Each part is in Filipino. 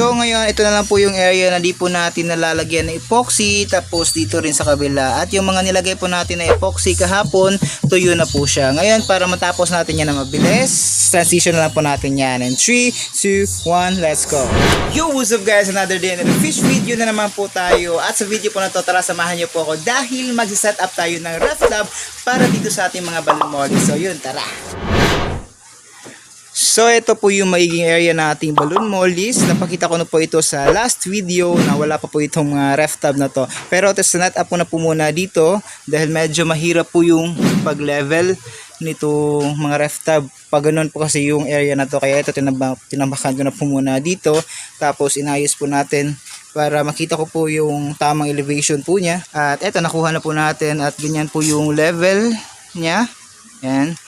So ngayon, ito na lang po yung area na di po natin nalalagyan ng epoxy, tapos dito rin sa kabila. At yung mga nilagay po natin na epoxy kahapon, tuyo na po siya. Ngayon, para matapos natin yan na mabilis, transition na lang po natin yan. And 3, 2, 1, let's go! Yo, what's up guys? Another day and fish video na naman po tayo. At sa video po na to, tara samahan niyo po ako dahil mag-set up tayo ng ref lab para dito sa ating mga balon molly. So yun, tara! So ito po yung magiging area na ating balloon mollies. Napakita ko na po ito sa last video na wala pa po itong mga ref tab na to. Pero test net up ko na po muna dito dahil medyo mahirap po yung pag-level nito mga ref tab. Pag ganun po kasi yung area na to kaya ito tinamba, tinambakan ko na po muna dito. Tapos inayos po natin para makita ko po yung tamang elevation po niya. At eto nakuha na po natin at ganyan po yung level niya. Yan.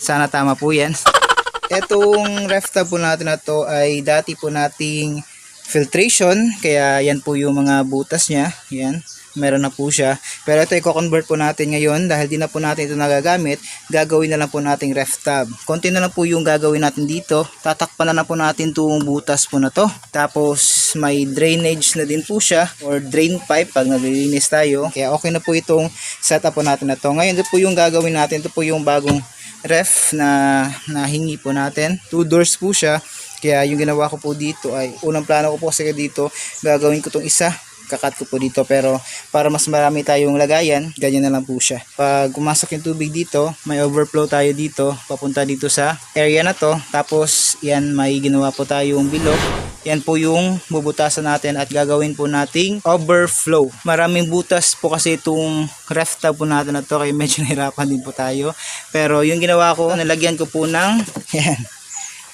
Sana tama po yan. Etong ref tab po natin na to ay dati po nating filtration. Kaya yan po yung mga butas niya. Yan. Meron na po siya. Pero ito i-convert po natin ngayon dahil di na po natin ito nagagamit. Gagawin na lang po nating ref tab. Konti na lang po yung gagawin natin dito. Tatakpan na lang po natin itong butas po na to. Tapos may drainage na din po siya or drain pipe pag naglilinis tayo. Kaya okay na po itong setup po natin na to. Ngayon ito po yung gagawin natin. Ito po yung bagong ref na nahingi po natin. Two doors po siya. Kaya yung ginawa ko po dito ay unang plano ko po kasi dito gagawin ko tong isa. Kakat ko po dito. Pero para mas marami tayong lagayan ganyan na lang po siya. Pag pumasok yung tubig dito may overflow tayo dito papunta dito sa area na to. Tapos yan may ginawa po tayong bilog yan po yung bubutasan natin at gagawin po nating overflow. Maraming butas po kasi itong ref tab po natin na to kaya medyo nahirapan din po tayo. Pero yung ginawa ko nalagyan ko po ng yan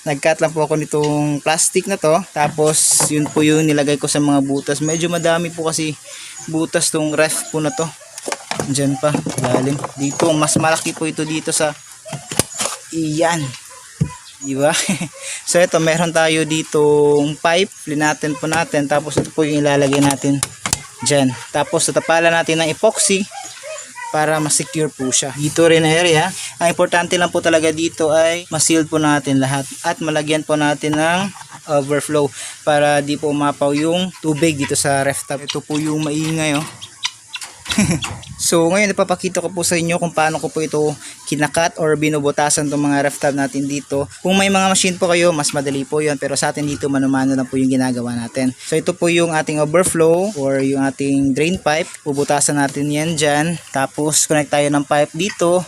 nagcut lang po ako nitong plastic na to. Tapos yun po yung nilagay ko sa mga butas. Medyo madami po kasi butas tong ref po na to. Dyan pa lalim dito mas malaki po ito dito sa iyan diba so ito meron tayo ditong pipe linatin po natin tapos ito po yung ilalagay natin dyan tapos tatapalan natin ng epoxy para ma-secure po siya. Dito rin area. Ang importante lang po talaga dito ay ma-seal po natin lahat at malagyan po natin ng overflow para di po umapaw yung tubig dito sa ref tub. Ito po yung maingay oh. so ngayon ipapakita ko po sa inyo kung paano ko po ito kinakat or binubutasan itong mga ref tab natin dito. Kung may mga machine po kayo, mas madali po yon pero sa atin dito manumano lang po yung ginagawa natin. So ito po yung ating overflow or yung ating drain pipe. Bubutasan natin yan dyan. Tapos connect tayo ng pipe dito.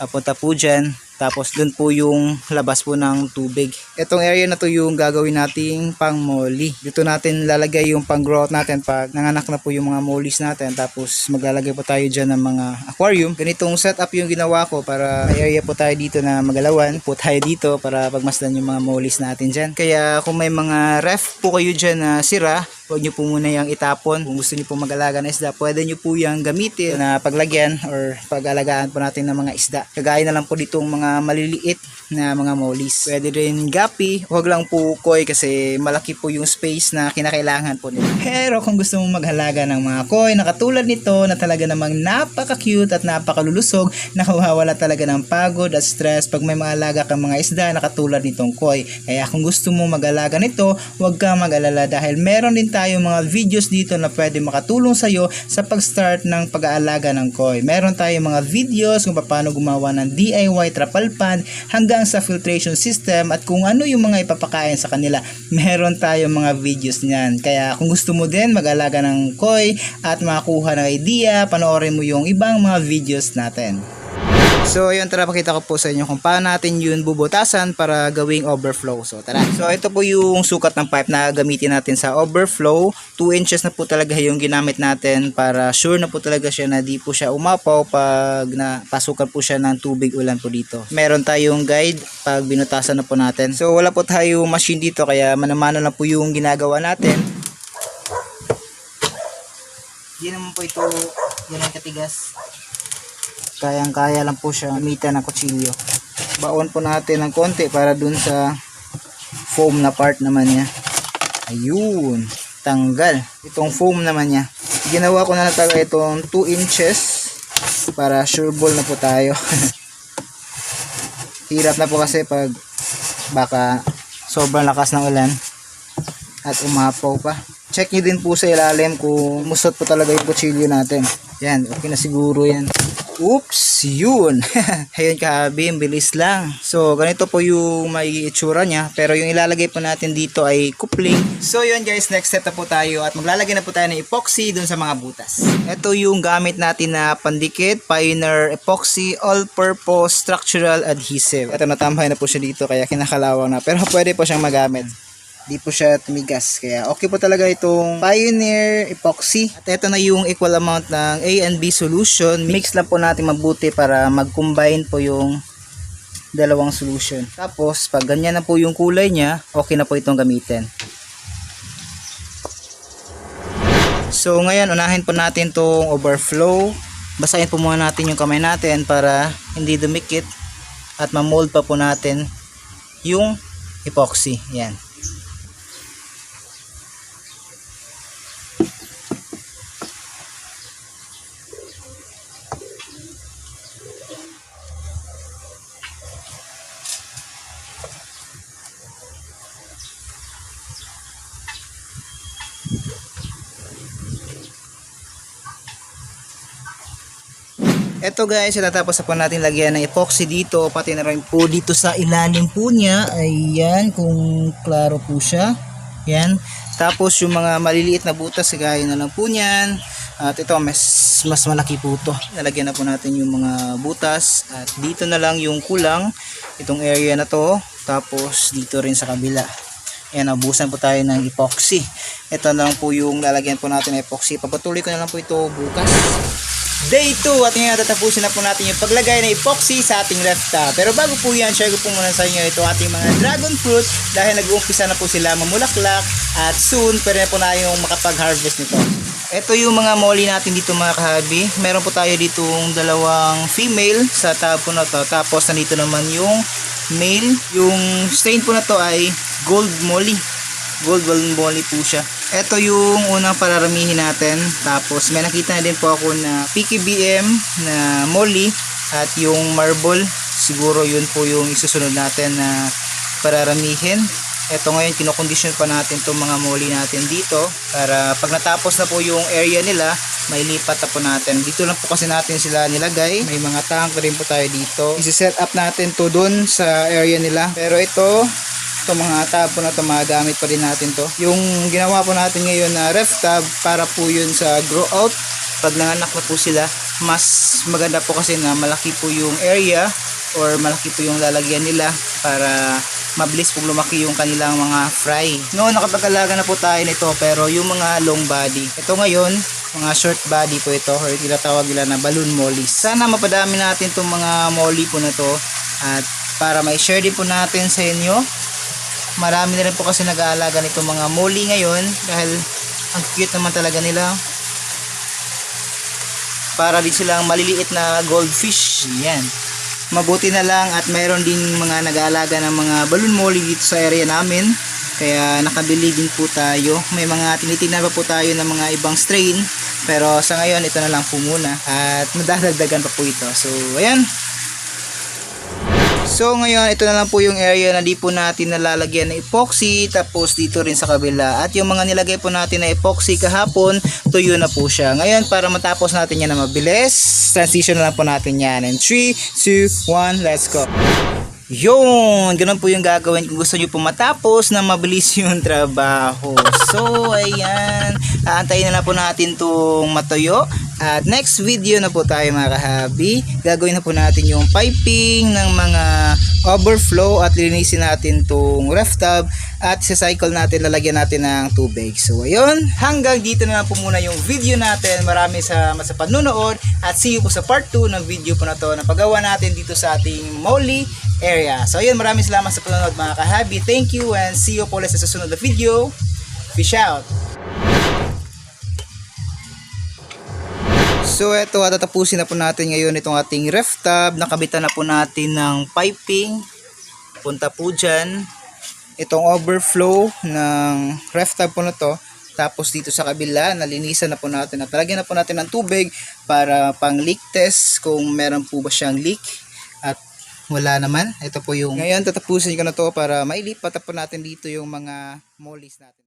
Papunta po dyan. Tapos dun po yung labas po ng tubig. Itong area na to yung gagawin nating pang molly. Dito natin lalagay yung pang growth natin pag nanganak na po yung mga mollies natin. Tapos maglalagay po tayo dyan ng mga aquarium. Ganitong setup yung ginawa ko para may area po tayo dito na magalawan. Po tayo dito para pagmasdan yung mga mollies natin dyan. Kaya kung may mga ref po kayo dyan na sira, huwag nyo po muna yung itapon. Kung gusto nyo po mag-alaga ng isda, pwede nyo po yung gamitin na paglagyan or pag-alagaan po natin ng mga isda. Kagaya na lang po ditong mga maliliit na mga mollies. Pwede rin gapi, huwag lang po koi kasi malaki po yung space na kinakailangan po nila. Pero kung gusto mong maghalaga ng mga koi na katulad nito na talaga namang napaka-cute at napakalulusog, nakawawala talaga ng pagod at stress pag may maalaga kang mga isda na katulad nitong koi. Kaya kung gusto mo mag-alaga nito, huwag kang mag-alala dahil meron din tayo mga videos dito na pwede makatulong sa'yo sa pag-start ng pag-aalaga ng koi. Meron tayo mga videos kung paano gumawa ng DIY trapal pan hanggang sa filtration system at kung ano yung mga ipapakain sa kanila. Meron tayo mga videos niyan. Kaya kung gusto mo din mag-alaga ng koi at makakuha ng idea, panoorin mo yung ibang mga videos natin. So, ayun, tara pakita ko po sa inyo kung paano natin yun bubutasan para gawing overflow. So, tara. So, ito po yung sukat ng pipe na gamitin natin sa overflow. 2 inches na po talaga yung ginamit natin para sure na po talaga siya na di po siya umapaw pag napasukan po siya ng tubig ulan po dito. Meron tayong guide pag binutasan na po natin. So, wala po tayong machine dito kaya manamano lang po yung ginagawa natin. Hindi naman po ito ganun katigas kayang kaya lang po siya gamitan ng kutsilyo baon po natin ng konti para dun sa foam na part naman niya ayun tanggal itong foam naman niya ginawa ko na lang talaga itong 2 inches para sure ball na po tayo hirap na po kasi pag baka sobrang lakas ng ulan at umapaw pa. Check nyo din po sa ilalim kung musot po talaga yung kutsilyo natin. Yan, okay na siguro yan. Oops, yun. Ayun kahabi, bilis lang. So, ganito po yung may itsura niya. Pero yung ilalagay po natin dito ay coupling. So, yun guys, next step na po tayo. At maglalagay na po tayo ng epoxy dun sa mga butas. Ito yung gamit natin na pandikit, Pioneer Epoxy All-Purpose Structural Adhesive. Ito, natambay na po siya dito kaya kinakalawang na. Pero pwede po siyang magamit di po siya tumigas. Kaya okay po talaga itong Pioneer Epoxy. At ito na yung equal amount ng A and B solution. Mix lang po natin mabuti para mag-combine po yung dalawang solution. Tapos, pag ganyan na po yung kulay niya, okay na po itong gamitin. So, ngayon, unahin po natin tong overflow. Basahin po muna natin yung kamay natin para hindi dumikit at ma-mold pa po natin yung epoxy. Yan. Eto guys, tatapos na po natin lagyan ng epoxy dito, pati na rin po dito sa ilalim po niya. Ayan, kung klaro po siya. Yan. Tapos yung mga maliliit na butas, gaya na lang po niyan. At ito, mas, mas malaki po to. Nalagyan na po natin yung mga butas. At dito na lang yung kulang, itong area na to. Tapos dito rin sa kabila. Ayan, nabusan po tayo ng epoxy. Ito na lang po yung lalagyan po natin ng epoxy. Papatuloy ko na lang po ito bukas. Day 2 at ngayon tatapusin na po natin yung paglagay ng epoxy sa ating ref tub. Pero bago po yan, share ko po muna sa inyo ito ating mga dragon fruit dahil nag-uumpisa na po sila mamulaklak at soon pwede na po na yung makapag-harvest nito. Ito yung mga molly natin dito mga kahabi. Meron po tayo ditong dalawang female sa tub po na to. Tapos nandito naman yung male. Yung strain po na to ay gold molly. Gold balloon molly po siya. Ito yung unang pararamihin natin. Tapos may nakita na din po ako na PKBM na molly at yung marble. Siguro yun po yung isusunod natin na pararamihin. Ito ngayon kinokondisyon pa natin itong mga molly natin dito para pag natapos na po yung area nila may lipat na po natin. Dito lang po kasi natin sila nilagay. May mga tank rin po tayo dito. Isi-set up natin to dun sa area nila. Pero ito, ito mga tab po na ito magagamit pa rin natin to. Yung ginawa po natin ngayon na ref tab para po yun sa grow out. Pag nanganak na po sila mas maganda po kasi na malaki po yung area or malaki po yung lalagyan nila para mabilis po lumaki yung kanilang mga fry. Noon nakapag-alaga na po tayo nito pero yung mga long body ito ngayon mga short body po ito or tinatawag nila na balloon mollies sana mapadami natin itong mga molly po na to at para may share din po natin sa inyo marami na rin po kasi nag-aalaga nitong mga molly ngayon dahil ang cute naman talaga nila. Para din silang maliliit na goldfish. Yan. Mabuti na lang at mayroon din mga nag-aalaga ng mga balloon molly dito sa area namin. Kaya nakabili din po tayo. May mga tinitingnan pa po tayo ng mga ibang strain. Pero sa ngayon ito na lang po muna at madadagdagan pa po ito. So ayan So ngayon, ito na lang po yung area na di po natin nalalagyan ng epoxy tapos dito rin sa kabila. At yung mga nilagay po natin na epoxy kahapon, tuyo na po siya. Ngayon, para matapos natin yan na mabilis, transition na lang po natin yan. And 3, 2, 1, let's go! Yun, ganun po yung gagawin kung gusto nyo po matapos na mabilis yung trabaho. So, ayan. Aantayin na lang po natin itong matuyo. At next video na po tayo mga kahabi. Gagawin na po natin yung piping ng mga overflow at linisin natin itong ref tub at isa-cycle natin, lalagyan natin ng tubig. So, ayun. Hanggang dito na lang po muna yung video natin. Maraming sa, sa panunood at see you po sa part 2 ng video po na to na paggawa natin dito sa ating Molly area. So ayun, maraming salamat sa panonood mga kahabi. Thank you and see you po ulit sa susunod na video. Peace out! So eto, tatapusin na po natin ngayon itong ating ref tub. Nakabitan na po natin ng piping. Punta po dyan. Itong overflow ng ref tub po na to. Tapos dito sa kabila, nalinisan na po natin at talagyan na po natin ng tubig para pang leak test kung meron po ba siyang leak. At wala naman. Ito po yung... Ngayon, tatapusin ko na to para mailipat po natin dito yung mga mollies natin.